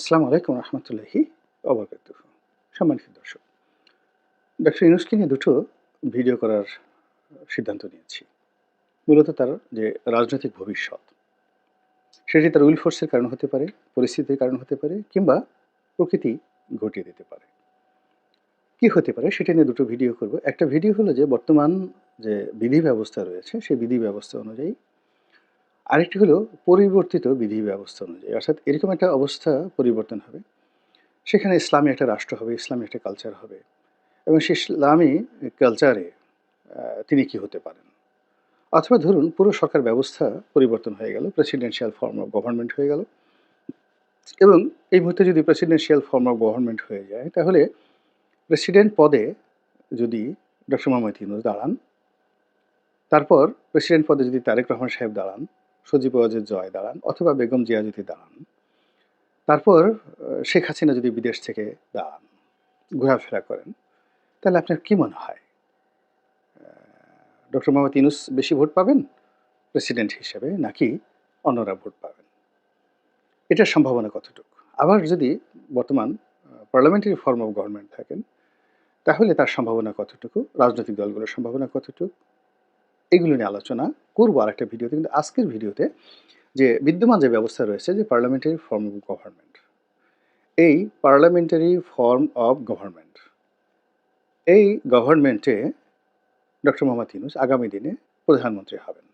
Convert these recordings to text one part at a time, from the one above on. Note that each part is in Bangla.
আসসালামু আলাইকুম রহমতুল্লাহি অবরকাত সম্মানিত দর্শক ডক্টর ইউনুসকে নিয়ে দুটো ভিডিও করার সিদ্ধান্ত নিয়েছি। মূলত তার যে রাজনৈতিক ভবিষ্যৎ, সেটি তার উইল ফোর্সের কারণ হতে পারে, পরিস্থিতির কারণ হতে পারে, কিংবা প্রকৃতি ঘটিয়ে দিতে পারে। কি হতে পারে সেটা নিয়ে দুটো ভিডিও করব। একটা ভিডিও হলো যে বর্তমান যে বিধি ব্যবস্থা রয়েছে, সেই বিধি ব্যবস্থা অনুযায়ী আরেকটি হলো পরিবর্তিত বিধি ব্যবস্থা অনুযায়ী। অর্থাৎ এরকম একটা অবস্থা পরিবর্তন হবে। সেখানে ইসলামী একটা রাষ্ট্র হবে, ইসলামী একটা কালচার হবে। এবং সেই ইসলামী কালচারে তিনি কি হতে পারেন? অথবা ধরুন, পুরো সরকার ব্যবস্থা পরিবর্তন হয়ে গেল প্রেসিডেন্সিয়াল ফর্ম অফ গভর্নমেন্ট হয়ে গেল। এবং এই মুহূর্তে যদি প্রেসিডেন্সিয়াল ফর্ম অফ গভর্নমেন্ট হয়ে যায়, তাহলে প্রেসিডেন্ট পদে যদি ডক্টর মোহাম্মদ ইউনুস দাঁড়ান, তারপর প্রেসিডেন্ট পদে যদি তারেক রহমান সাহেব দাঁড়ান সজীব ওয়াজেদ জয় দাঁড়ান অথবা বেগম জিয়া যদি দাঁড়ান। তারপর শেখ হাসিনা যদি বিদেশ থেকে দাঁড়ান, ঘোরাফেরা করেন, তাহলে আপনার কী মনে হয়? ডক্টর মোহাম্মদ ইউনুস বেশি ভোট পাবেন, প্রেসিডেন্ট হিসেবে, নাকি অন্যরা ভোট পাবেন? এটার সম্ভাবনা কতটুকু? আবার যদি বর্তমান পার্লামেন্টারি ফর্ম অফ গভর্নমেন্ট থাকেন, তাহলে তার সম্ভাবনা কতটুকু? রাজনৈতিক দলগুলোর সম্ভাবনা কতটুকু? এগুলো নিয়ে আলোচনা করব আর একটা ভিডিওতে। কিন্তু আজকের ভিডিওতে যে বিদ্যমান যে ব্যবস্থা রয়েছে যে পার্লামেন্টারি ফর্ম অফ গভর্নমেন্ট এই পার্লামেন্টারি ফর্ম অফ গভর্নমেন্ট এই গভর্নমেন্টে ডক্টর মোহাম্মদ ইউনুস আগামী দিনে প্রধানমন্ত্রী হবেন।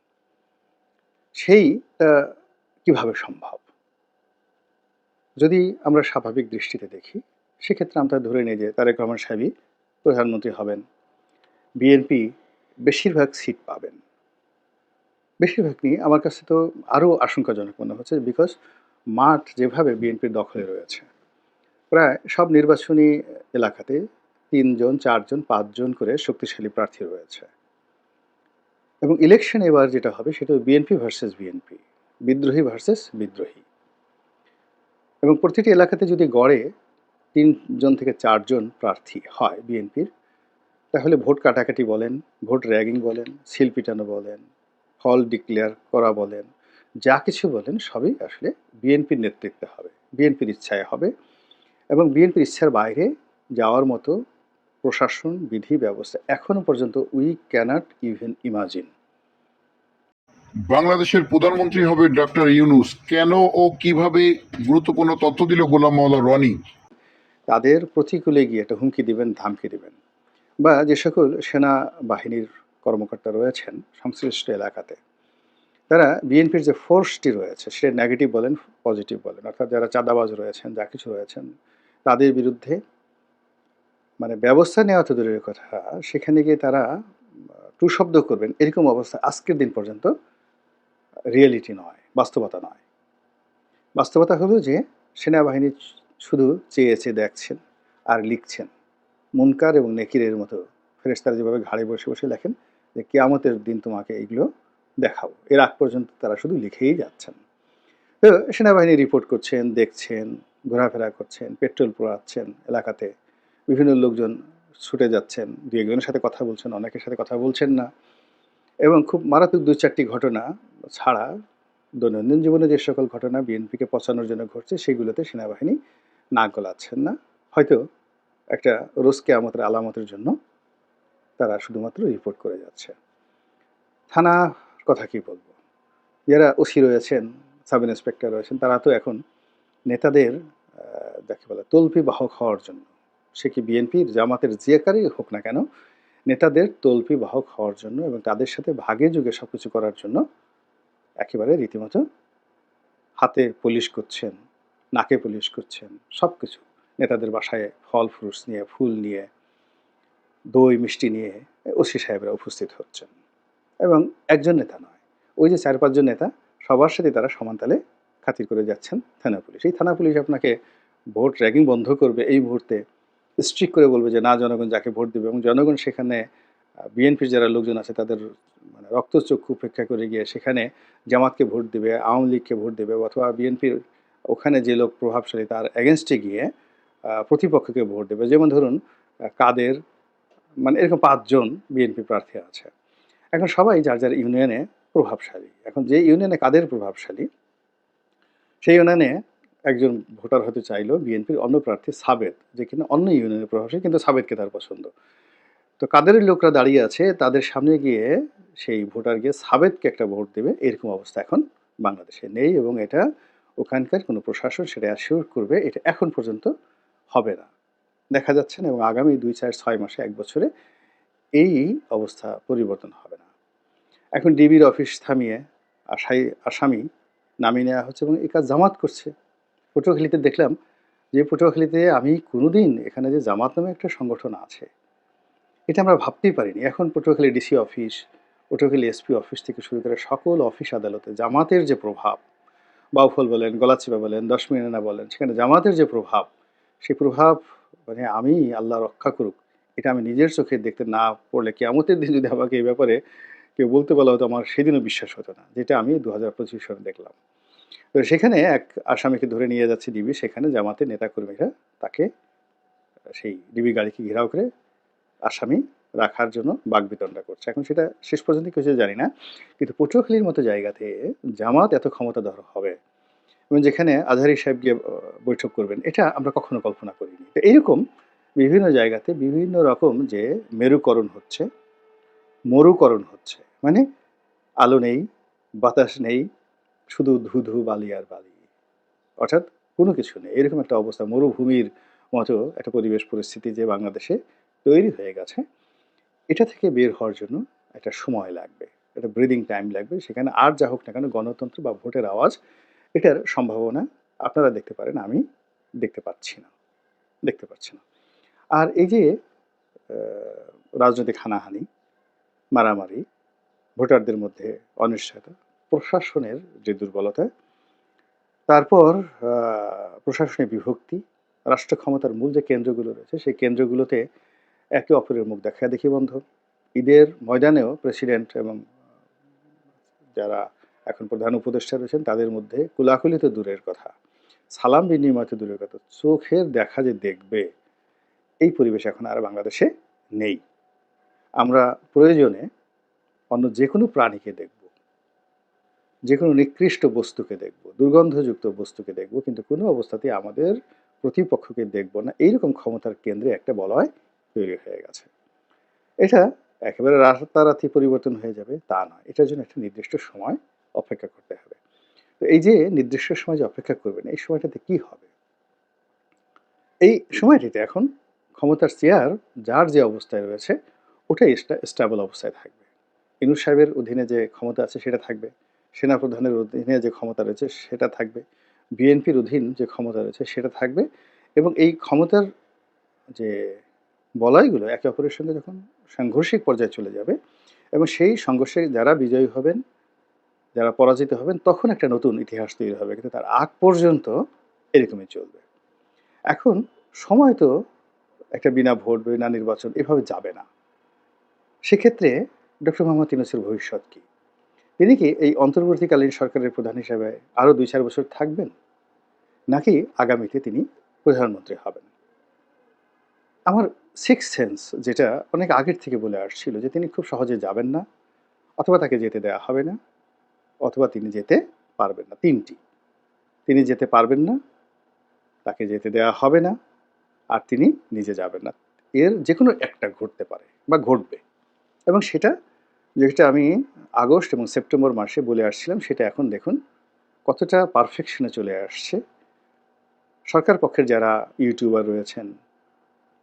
সেইটা কীভাবে সম্ভব? যদি আমরা স্বাভাবিক দৃষ্টিতে দেখি, সেক্ষেত্রে আমরা ধরে নিই যে তারেক রহমান সাহেবই প্রধানমন্ত্রী হবেন। বিএনপি বেশিরভাগ সিট পাবেন। বেশিরভাগ নিয়ে আমার কাছে তো আরও আশঙ্কাজনক মনে হচ্ছে বিকজ মাঠ যেভাবে বিএনপির দখলে রয়েছে, প্রায় সব নির্বাচনী এলাকাতে তিনজন, চারজন, পাঁচজন করে শক্তিশালী প্রার্থী রয়েছে। এবং ইলেকশন এবার যেটা হবে সেটা বিএনপি ভার্সেস বিএনপি বিদ্রোহী ভার্সেস বিদ্রোহী। এবং প্রতিটি এলাকাতে যদি গড়ে তিনজন থেকে চারজন প্রার্থী হয় বিএনপির তাহলে ভোট কাটাকাটি বলেন ভোট র্যাগিং বলেন সিল পিটানো বলেন ফল ডিক্লেয়ার করা বলেন যা কিছু বলেন সবই আসলে বিএনপির নেতৃত্বে হবে বিএনপির ইচ্ছায় হবে এবং বিএনপির ইচ্ছার বাইরে যাওয়ার মতো প্রশাসন বিধি ব্যবস্থা এখনও পর্যন্ত উই ক্যানট ইভেন ইমাজিন। বাংলাদেশের প্রধানমন্ত্রী হবে ডক্টর ইউনুস। কেন ও কীভাবে গুরুত্বপূর্ণ তথ্য দিল গোলাম মাওলা রনি? তাদের প্রতিকূলে গিয়ে একটা হুমকি দিবেন ধামকি দিবেন। বা যে সকল সেনাবাহিনীর কর্মকর্তা রয়েছেন সংশ্লিষ্ট এলাকাতে, তারা বিএনপির যে ফোর্সটি রয়েছে সে নেগেটিভ বলেন, পজিটিভ বলেন। অর্থাৎ যারা চাঁদাবাজ রয়েছেন, যা কিছু রয়েছেন, তাদের বিরুদ্ধে মানে ব্যবস্থা নেওয়া তো দূরের কথা। সেখানে গিয়ে তারা টু শব্দ করবেন, এরকম অবস্থা আজকের দিন পর্যন্ত রিয়েলিটি নয়, বাস্তবতা নয়। বাস্তবতা হলো যে, সেনাবাহিনী শুধু চেয়েছে, দেখছেন আর লিখছেন। মুনকার এবং নেকিরের মতো ফেরেশতারা যেভাবে ঘাড়ে বসে বসে লেখেন যে কেয়ামতের দিন তোমাকে এগুলো দেখাবো। এর আগ পর্যন্ত তারা শুধু লিখেই যাচ্ছেন। তো সেনাবাহিনী রিপোর্ট করছেন, দেখছেন, ঘোরাফেরা করছেন, পেট্রোল পোড়াচ্ছেন এলাকাতে। বিভিন্ন লোকজন ছুটে যাচ্ছেন, দু একজনের সাথে কথা বলছেন, অনেকের সাথে কথা বলছেন না। এবং খুব মারাত্মক দু চারটি ঘটনা ছাড়া দৈনন্দিন জীবনে যে সকল ঘটনা বিএনপিকে পচানোর জন্য ঘটছে, সেগুলোতে সেনাবাহিনী নাক গলাচ্ছেন না। হয়তো একটা রোজকে আমাদের আলামতের জন্য তারা শুধুমাত্র রিপোর্ট করে যাচ্ছে। থানা কথা কি বলব? যারা ওসি রয়েছেন সাব ইন্সপেক্টর রয়েছেন, তারা তো এখন নেতাদের যাকে বলে তল্পি বাহক হওয়ার জন্য। সে কি বিএনপির, জামাতের যে কারই হোক না কেন, নেতাদের তল্পি বাহক হওয়ার জন্য এবং তাদের সাথে ভাগে যুগে সব কিছু করার জন্য একেবারে রীতিমতো হাতে পুলিশ করছেন, নাকে পুলিশ করছেন সব কিছু নেতাদের বাসায় ফল ফ্রুটস নিয়ে, ফুল নিয়ে, দই, মিষ্টি নিয়ে ওসি সাহেবরা উপস্থিত হচ্ছেন। এবং একজন নেতা নয়, ওই যে চার, পাঁচজন নেতা সবার সাথে তারা সমানতালে খাতির করে যাচ্ছেন থানা পুলিশ। এই থানা পুলিশ আপনাকে ভোট র্যাগিং বন্ধ করবে এই মুহূর্তে স্ট্রিক করে বলবে যে না, জনগণ যাকে ভোট দেবে এবং জনগণ সেখানে বিএনপির যারা লোকজন আছে তাদের মানে রক্তচক্ষু উপেক্ষা করে গিয়ে সেখানে জামাতকে ভোট দেবে, আওয়ামী লীগকে ভোট দেবে অথবা বিএনপির ওখানে যে লোক প্রভাবশালী তার এগেনস্টে গিয়ে প্রতিপক্ষকে ভোট দেবে। যেমন ধরুন কাদের মানে এরকম পাঁচজন বিএনপি প্রার্থী আছে। এখন সবাই যার যার ইউনিয়নে প্রভাবশালী। এখন যে ইউনিয়নে কাদের প্রভাবশালী, সেই ইউনিয়নে একজন ভোটার হতে চাইলো বিএনপির অন্য প্রার্থী সাবেদ, যে কিনা অন্য ইউনিয়নের প্রভাবশালী, কিন্তু সাবেদকে তার পছন্দ। তো কাদের লোকরা দাঁড়িয়ে আছে, তাদের সামনে গিয়ে সেই ভোটার গিয়ে সাবেদকে একটা ভোট দেবে, এরকম অবস্থা এখন বাংলাদেশে নেই এবং এটা ওখানকার কোনো প্রশাসন সেটা অ্যাসিওর করবে, এটা এখন পর্যন্ত হবে না। দেখা যাচ্ছে না এবং আগামী দুই, চার, ছয় মাসে এক বছরে এই অবস্থা পরিবর্তন হবে না। এখন ডিবির অফিস থামিয়ে আসাই আসামি নামিয়ে নেওয়া হচ্ছে এবং এই কাজ জামাত করছে। পটুয়াখালীতে দেখলাম যে পটুয়াখালীতে আমি কোনোদিন এখানে যে জামাত নামে একটা সংগঠন আছে, এটা আমরা ভাবতেই পারিনি। এখন Patuakhali DC office, Patuakhali SP office থেকে শুরু করে সকল অফিস আদালতে জামাতের যে প্রভাব, বাউফল বলেন, গলাচিপা বলেন দশমিনা বলেন, সেখানে জামাতের যে প্রভাব সেই প্রভাব মানে আমি আল্লাহ রক্ষা করুক, এটা আমি নিজের চোখে দেখতে না পড়লে কেমতের দিন যদি আমাকে এই ব্যাপারে কেউ বলতে বলা হতো আমার সেদিনও বিশ্বাস হতো না, যেটা আমি দু হাজার পঁচিশ সালে দেখলাম। তো সেখানে এক আসামিকে ধরে নিয়ে যাচ্ছে ডিবি, সেখানে জামাতের নেতাকর্মীরা তাকে সেই ডিবি গাড়িকে ঘেরাও করে আসামি রাখার জন্য বাগবিতণ্ডা করছে। এখন সেটা শেষ পর্যন্ত কিছু জানি না, কিন্তু পটুয়াখালীর মতো জায়গাতে জামাত এত ক্ষমতাধর হবে এবং যেখানে আজহারি সাহেব গিয়ে বৈঠক করবেন, এটা আমরা কখনো কল্পনা করিনি। তো এইরকম বিভিন্ন জায়গাতে বিভিন্ন রকম যে মেরুকরণ হচ্ছে, মরুকরণ হচ্ছে। মানে আলো নেই, বাতাস নেই, শুধু ধু ধু বালি আর বালি। অর্থাৎ কোনো কিছু নেই। এরকম একটা অবস্থা, মরুভূমির মতো একটা পরিবেশ পরিস্থিতি যে বাংলাদেশে তৈরি হয়ে গেছে, এটা থেকে বের হওয়ার জন্য একটা সময় লাগবে, একটা ব্রিদিং টাইম লাগবে। সেখানে আর যা হোক না কেন গণতন্ত্র বা ভোটের আওয়াজ এটার সম্ভাবনা আপনারা দেখতে পারেন আমি দেখতে পাচ্ছি না দেখতে পাচ্ছি না। আর এই যে রাজনৈতিক হানাহানি মারামারি ভোটারদের মধ্যে অনিশ্চয়তা প্রশাসনের যে দুর্বলতা তারপর আহ, প্রশাসনের বিভক্তি রাষ্ট্র ক্ষমতার মূল যে কেন্দ্রগুলো রয়েছে সেই কেন্দ্রগুলোতে একে অপরের মুখ দেখা দেখি বন্ধ। ঈদের ময়দানেও প্রেসিডেন্ট এবং যারা এখন প্রধান উপদেষ্টা রয়েছেন, তাদের মধ্যে কুলাকুলি তো দূরের কথা। সালাম বিনিময় তো দূরের কথা। চোখের দেখা যে দেখবে, এই পরিবেশ এখন আর বাংলাদেশে নেই। আমরা প্রয়োজনে অন্য যে কোনো প্রাণীকে দেখব যে কোনো নিকৃষ্ট বস্তুকে দেখব, দুর্গন্ধযুক্ত বস্তুকে দেখব, কিন্তু কোনো অবস্থাতেই আমাদের প্রতিপক্ষকে দেখব না। এইরকম ক্ষমতার কেন্দ্রে একটা বলয় তৈরি হয়ে গেছে। এটা একেবারে রাতারাতি পরিবর্তন হয়ে যাবে তা নয়। এটার জন্য একটা নির্দিষ্ট সময় অপেক্ষা করতে হবে। তো এই যে নির্দিষ্ট সময় যে অপেক্ষা করবেন, এই সময়টাতে কি হবে? এই সময়টিতে এখন ক্ষমতার চেয়ার যার যে অবস্থায় রয়েছে, ওটাই স্টেবল অবস্থায় থাকবে। ইনুস সাহেবের অধীনে যে ক্ষমতা আছে সেটা থাকবে। সেনাপ্রধানের অধীনে যে ক্ষমতা রয়েছে সেটা থাকবে। বিএনপির অধীন যে ক্ষমতা রয়েছে সেটা থাকবে এবং এই ক্ষমতার যে বলয়গুলো একে অপরের সঙ্গে যখন সাংঘর্ষিক পর্যায়ে চলে যাবে এবং সেই সংঘর্ষে যারা বিজয়ী হবেন যারা পরাজিত হবেন, তখন একটা নতুন ইতিহাস তৈরি হবে, কিন্তু তার আগ পর্যন্ত এরকমই চলবে। এখন সময় তো একটা বিনা ভোট, বিনা নির্বাচন এভাবে যাবে না। সেক্ষেত্রে ডক্টর মোহাম্মদ ইউনুসের ভবিষ্যৎ কি? তিনি কি এই অন্তর্বর্তীকালীন সরকারের প্রধান হিসেবে আরও দুই চার বছর থাকবেন? নাকি আগামীতে তিনি প্রধানমন্ত্রী হবেন? আমার সিক্স সেন্স যেটা অনেক আগের থেকে বলে আসছিল যে তিনি খুব সহজে যাবেন না, অথবা তাকে যেতে দেওয়া হবে না। অথবা তিনি যেতে পারবেন না, তিনটি। তিনি যেতে পারবেন না, তাকে যেতে দেওয়া হবে না, আর তিনি নিজে যাবেন না। এর যে কোনো একটা ঘটতে পারে বা ঘটবে। এবং সেটা, যেটা আমি আগস্ট এবং সেপ্টেম্বর মাসে বলে আসছিলাম, সেটা এখন দেখুন কতটা পারফেকশনে চলে আসছে। সরকার পক্ষের যারা ইউটিউবার রয়েছেন,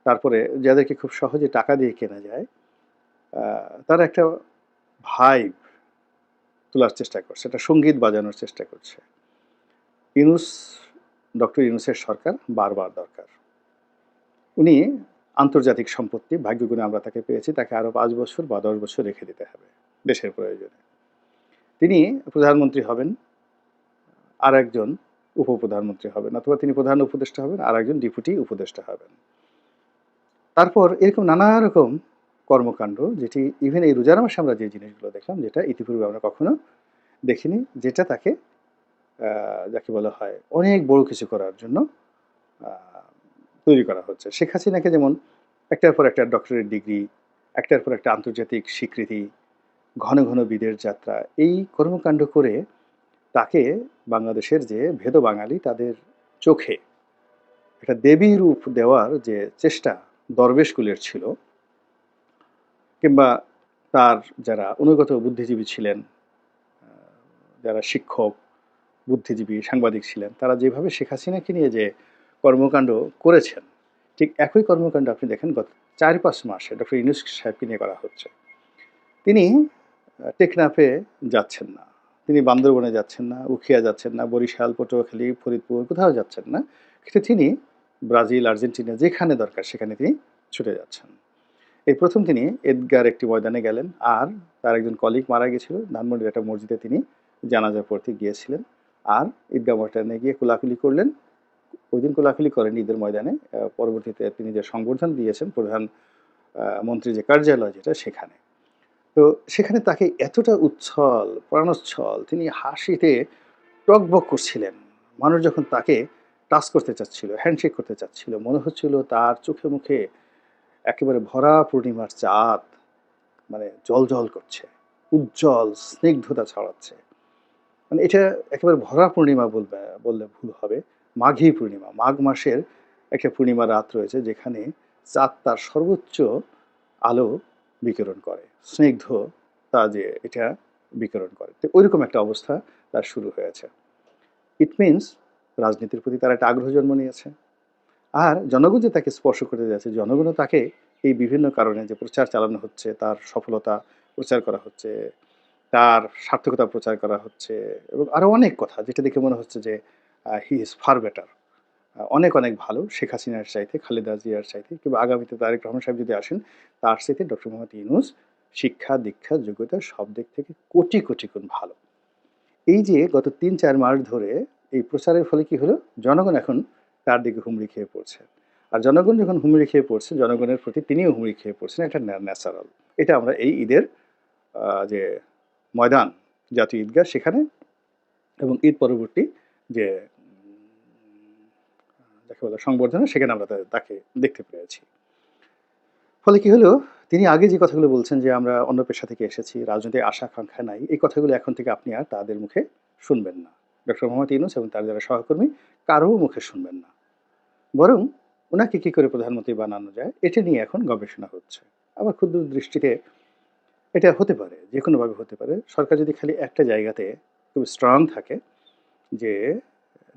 তারপরে যাদেরকে খুব সহজে টাকা দিয়ে কেনা যায় তার একটা ভাইব তোলার চেষ্টা করছে একটা সংগীত বাজানোর চেষ্টা করছে। ইউনুস, ডক্টর ইউনুসের সরকার বারবার দরকার। উনি আন্তর্জাতিক সম্পত্তি ভাগ্যগুণে আমরা তাকে পেয়েছি, তাকে আরও পাঁচ বছর বা দশ বছর রেখে দিতে হবে দেশের প্রয়োজনে। তিনি প্রধানমন্ত্রী হবেন আর একজন উপপ্রধানমন্ত্রী হবেন, অথবা তিনি প্রধান উপদেষ্টা হবেন আর একজন ডেপুটি উপদেষ্টা হবেন। তারপর এরকম নানা রকম কর্মকাণ্ড, যেটি ইভেন এই রোজার মাসে আমরা যে জিনিসগুলো দেখলাম, যেটা ইতিপূর্বে আমরা কখনো দেখিনি, যেটা তাকে যাকে বলা হয় অনেক বড় কিছু করার জন্য তৈরি করা হচ্ছে। শেখ হাসিনাকে যেমন একটার পর একটা ডক্টরেট ডিগ্রি একটার পর একটা আন্তর্জাতিক স্বীকৃতি, ঘন ঘন বিদের যাত্রা, এই কর্মকাণ্ড করে তাকে বাংলাদেশের যে ভেদ বাঙালি তাদের চোখে একটা দেবী রূপ দেওয়ার যে চেষ্টা দরবেশকুলের ছিল কিংবা তার যারা অনুগত বুদ্ধিজীবী ছিলেন যারা শিক্ষক, বুদ্ধিজীবী, সাংবাদিক ছিলেন, তারা যেভাবে শেখ হাসিনাকে নিয়ে যে কর্মকাণ্ড করেছেন, ঠিক একই কর্মকাণ্ড আপনি দেখেন গত চার পাঁচ মাসে ডক্টর ইউনুস সাহেবকে নিয়ে করা হচ্ছে। তিনি টেকনাফে যাচ্ছেন না। তিনি বান্দরবনে যাচ্ছেন না, উখিয়া যাচ্ছেন না, বরিশাল, পটুয়াখালী, ফরিদপুর কোথাও যাচ্ছেন না। কিন্তু তিনি ব্রাজিল, আর্জেন্টিনা যেখানে দরকার সেখানে তিনি ছুটে যাচ্ছেন। এই প্রথম তিনি এদগার একটি ময়দানে গেলেন আর তার একজন কলিগ মারা গেছিল। ধানমন্ডির একটা মসজিদে তিনি জানাজা পড়তে গিয়েছিলেন আর ঈদগাহ ময়দানে গিয়ে কোলাকুলি করলেন। ওই দিন কোলাকুলি করেন ঈদের ময়দানে। পরবর্তীতে তিনি যে সংবর্ধন দিয়েছেন প্রধান মন্ত্রী যে কার্যালয় যেটা সেখানে। তো সেখানে তাকে এতটা উচ্ছল, প্রাণোচ্ছল, তিনি হাসিতে টকবক করছিলেন। মানুষ যখন তাকে টাচ করতে চাচ্ছিল হ্যান্ডশেক করতে চাচ্ছিল, মনে হচ্ছিল তার চোখে মুখে একেবারে ভরা পূর্ণিমার চাঁদ মানে জল জল করছে, উজ্জ্বল স্নিগ্ধতা ছড়াচ্ছে। মানে এটা একেবারে ভরা পূর্ণিমা বলবে, বললে ভুল হবে, মাঘী পূর্ণিমা। মাঘ মাসের একটা পূর্ণিমা রাত রয়েছে যেখানে চাঁদ তার সর্বোচ্চ আলো বিকিরণ করে। স্নিগ্ধ তা যে এটা বিকিরণ করে। তো ওইরকম একটা অবস্থা তার শুরু হয়েছে। ইট মিনস রাজনীতির প্রতি তার একটা আগ্রহ জন্ম নিয়েছে। আর জনগণ যে তাকে স্পর্শ করতে যাচ্ছে। জনগণও তাকে এই বিভিন্ন কারণে যে প্রচার চালানো হচ্ছে, তার সফলতা প্রচার করা হচ্ছে, তার সার্থকতা প্রচার করা হচ্ছে এবং আরও অনেক কথা যেটা দেখে মনে হচ্ছে যে হি ইজ ফার বেটার। অনেক অনেক ভালো শেখ হাসিনার চাইতে, খালেদা জিয়ার চাইতে কিংবা আগামীতে তারেক রহমান সাহেব যদি আসেন, তার চাইতে ডক্টর মোহাম্মদ ইউনুস শিক্ষা, দীক্ষা, যোগ্যতা সব দিক থেকে কোটি কোটি গুণ ভালো। এই যে গত তিন, চার মাস ধরে এই প্রচারের ফলে কি হলো? জনগণ এখন তার দিকে হুমড়ি খেয়ে পড়ছে। আর জনগণ যখন হুমড়ি খেয়ে পড়ছে, জনগণের প্রতি তিনিও হুমড়ি খেয়ে পড়ছেন, এটা ন্যাচারাল। এটা আমরা এই ঈদের যে ময়দান, জাতীয় ঈদগাহ, সেখানে এবং ঈদ পরবর্তী যে যাকে বলে সংবর্ধনা, সেখানে আমরা তাকে দেখতে পেয়েছি ফলে কি হলো? তিনি আগে যে কথাগুলো বলছেন যে আমরা অন্য পেশা থেকে এসেছি, রাজনৈতিক আশা আকাঙ্ক্ষা নাই, এই কথাগুলো এখন থেকে আপনি আর তাদের মুখে শুনবেন না। ডক্টর মোহাম্মদ ইউনুস এবং তার যারা সহকর্মী কারও মুখে শুনবেন না। বরং ওনাকে কী করে প্রধানমন্ত্রী বানানো যায়, এটা নিয়ে এখন গবেষণা হচ্ছে। আবার ক্ষুদ্র দৃষ্টিতে এটা হতে পারে যে কোনোভাবে হতে পারে। সরকার যদি খালি একটা জায়গাতে খুব স্ট্রং থাকে যে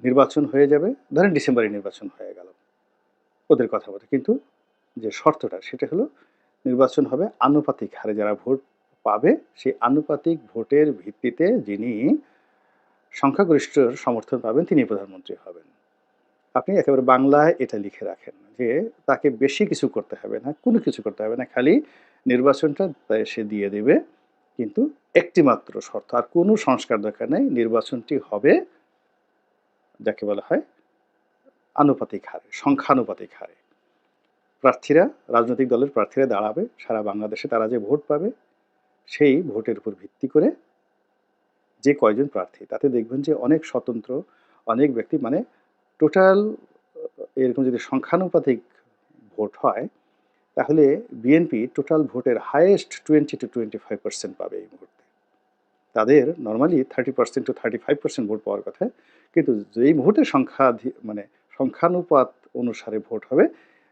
নির্বাচন হয়ে যাবে, ধরেন ডিসেম্বরে নির্বাচন হয়ে গেল, ওদের কথা বলে। কিন্তু যে শর্তটা, সেটা হলো নির্বাচন হবে আনুপাতিক হারে, যারা ভোট পাবে, সেই আনুপাতিক ভোটের ভিত্তিতে যিনি সংখ্যাগরিষ্ঠর সমর্থন পাবেন, তিনি প্রধানমন্ত্রী হবেন। আপনি একেবারে বাংলায় এটা লিখে রাখেন যে, তাকে বেশি কিছু করতে হবে না, কোনো কিছু করতে হবে না, খালি নির্বাচনটা সে দিয়ে দেবে, কিন্তু একটি মাত্র শর্ত, আর কোনো সংস্কার দরকার নেই, নির্বাচনটি হবে যাকে বলা হয় আনুপাতিক হারে, সংখ্যানুপাতিক হারে। প্রার্থীরা, রাজনৈতিক দলের প্রার্থীরা দাঁড়াবে, সারা বাংলাদেশে তারা যে ভোট পাবে, সেই ভোটের উপর ভিত্তি করে যে কয়জন প্রার্থী, তাতে দেখবেন যে অনেক স্বতন্ত্র, অনেক ব্যক্তি মানে টোটাল এরকম যদি সংখ্যানুপাতিক ভোট হয়, তাহলে বিএনপি টোটাল ভোটের highest twenty two twenty five percent পাবে এই মুহূর্তে। তাদের normally thirty percent to thirty five percent vote পাওয়ার কথা, কিন্তু যেই মুহূর্তে সংখ্যা মানে সংখ্যানুপাত অনুসারে ভোট হবে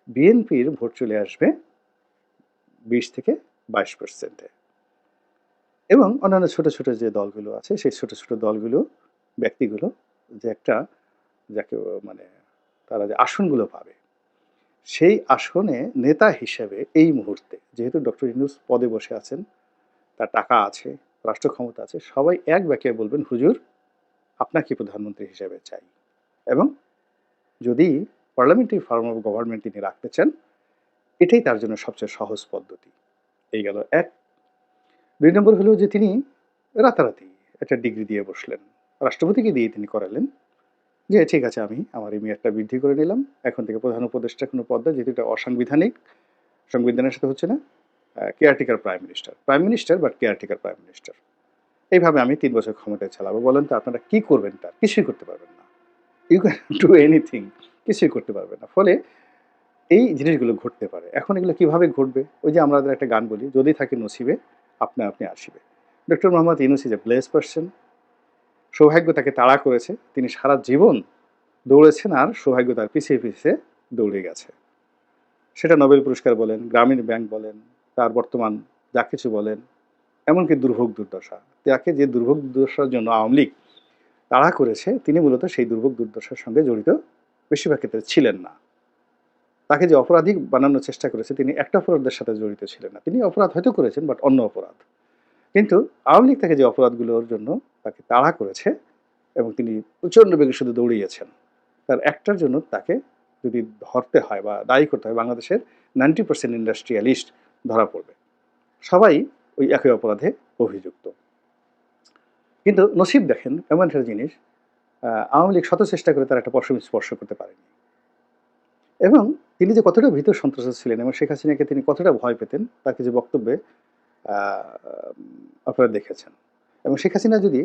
বিএনপির ভোট চলে আসবে বিশ থেকে বাইশ পার্সেন্টে এবং অন্যান্য ছোট ছোট যে দলগুলো আছে, সেই ছোট ছোট দলগুলো, ব্যক্তিগুলো যে একটা যাকে মানে তারা যে আসনগুলো পাবে, সেই আসনে নেতা হিসেবে এই মুহূর্তে, যেহেতু ডক্টর ইউনুস পদে বসে আছেন, তার টাকা আছে রাষ্ট্র ক্ষমতা আছে, সবাই এক ব্যাকে বলবেন, হুজুর, আপনাকে প্রধানমন্ত্রী হিসেবে চাই। এবং যদি পার্লামেন্টারি ফর্ম অফ গভর্নমেন্ট তিনি রাখতে চান, এটাই তার জন্য সবচেয়ে সহজ পদ্ধতি। এই গেল এক দুই নম্বর হলো যে তিনি রাতারাতি একটা ডিগ্রি দিয়ে বসলেন। রাষ্ট্রপতিকে দিয়ে তিনি করালেন যে, ঠিক আছে, আমি আমার এই মেয়াদটা বৃদ্ধি করে নিলাম। এখন থেকে প্রধান উপদেষ্টা কোনো পদ যেহেতু এটা অসাংবিধানিক, সংবিধানের সাথে হচ্ছে না caretaker prime minister prime minister but caretaker prime minister এইভাবে আমি তিন বছর ক্ষমতায় চালাবো, বলেন তো আপনারা কী করবেন তার? কিছুই করতে পারবেন না। ইউ ক্যান ডু এনিথিং কিছুই করতে পারবেন না। ফলে এই জিনিসগুলো ঘটতে পারে। এখন এগুলো কীভাবে ঘটবে? ওই যে আমরা একটা গান বলি, যদি থাকে নসিবে আপনি আপনি আসবে। Doctor Mohammad Yunus is a bless person সৌভাগ্য তাকে তাড়া করেছে। তিনি সারা জীবন দৌড়েছেন আর সৌভাগ্য তার পিছিয়ে পিছিয়ে দৌড়ে গেছে। সেটা নোবেল পুরস্কার বলেন, গ্রামীণ ব্যাংক বলেন, তার বর্তমান যা কিছু বলেন, এমনকি দুর্ভোগ দুর্দশা। তাকে যে দুর্ভোগ দুর্দশার জন্য আওয়ামী লীগ তাড়া করেছে, তিনি মূলত সেই দুর্ভোগ দুর্দশার সঙ্গে জড়িত, বেশিরভাগ ক্ষেত্রে ছিলেন না। তাকে যে অপরাধী বানানোর চেষ্টা করেছে, তিনি একটা অপরাধের সাথে জড়িত ছিলেন না। তিনি অপরাধ হয়তো করেছেন, বাট অন্য অপরাধ। কিন্তু আওয়ামী লীগ তাকে যে অপরাধগুলোর জন্য তাকে তাড়া করেছে এবং তিনি প্রচণ্ড বেগে শুধু দৌড়িয়েছেন, তার একটার জন্য তাকে যদি ধরতে হয় বা দায়ী করতে হয়, বাংলাদেশের নাইনটি পার্সেন্ট ইন্ডাস্ট্রিয়ালিস্ট ধরা পড়বে। সবাই ওই একই অপরাধে অভিযুক্ত। কিন্তু নসিব দেখেন, এমন একটা জিনিস আওয়ামী লীগ শত চেষ্টা করে তার একটা পশম স্পর্শ করতে পারেনি। এবং তিনি যে কতটা ভীত সন্ত্রস্ত ছিলেন এবং শেখ হাসিনাকে তিনি কতটা ভয় পেতেন, তার কিছু বক্তব্যে আপনারা দেখেছেন। এবং শেখ হাসিনা যদি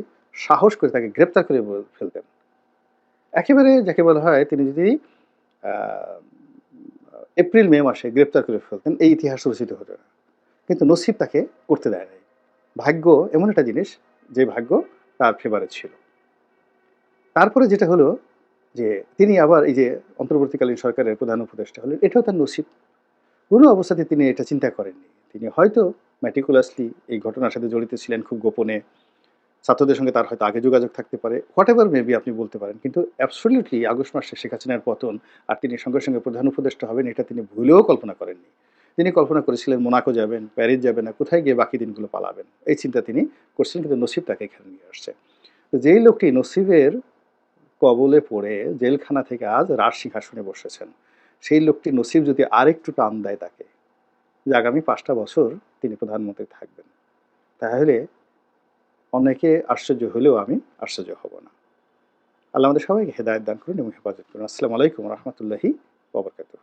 সাহস করে তাকে গ্রেপ্তার করে ফেলতেন, একেবারে যাকে বলা হয় তিনি যদি এপ্রিল, মে মাসে গ্রেপ্তার করে ফেলতেন, এই ইতিহাস রচিত হতো না। কিন্তু নসিব তাকে করতে দেয় নাই ভাগ্য এমন একটা জিনিস, যে ভাগ্য তার ফেভারে ছিল। তারপরে যেটা হলো যে তিনি আবার এই যে অন্তর্বর্তীকালীন সরকারের প্রধান উপদেষ্টা হলেন, এটাও তার নসিব। কোনো অবস্থাতে তিনি এটা চিন্তা করেননি। তিনি হয়তো ম্যাটিকুলাসলি এই ঘটনার সাথে জড়িত ছিলেন খুব গোপনে। ছাত্রদের সঙ্গে তার হয়তো আগে যোগাযোগ থাকতে পারে হোয়াট এভার মেবি আপনি বলতে পারেন। কিন্তু অ্যাবসলিউটলি আগস্ট মাসে শেখ হাসিনার পতন আর তিনি সঙ্গে সঙ্গে প্রধান উপদেষ্টা হবেন, এটা তিনি ভুলেও কল্পনা করেননি। তিনি কল্পনা করেছিলেন মোনাকো যাবেন, প্যারিস যাবেন না কোথায় গিয়ে বাকি দিনগুলো পালাবেন। এই চিন্তা তিনি করছিলেন, কিন্তু নসিব তাকে এখানে নিয়ে আসছে। তো যেই লোকটি নসিবের কবলে পড়ে জেলখানা থেকে আজ রাজ সিংহাসনে বসেছেন। সেই লোকটি নসিব যদি আরেকটু টান দেয় তাকে। যে আগামী পাঁচটা বছর তিনি প্রধানমন্ত্রী থাকবেন। তাহলে অনেকে আশ্চর্য হলেও আমি আশ্চর্য হব না। আল্লাহ আমাদের সবাইকে হেদায়ত দান করুন এবং হেফাজত করুন। আসসালামু আলাইকুম রহমতুল্লাহি ওবরকাত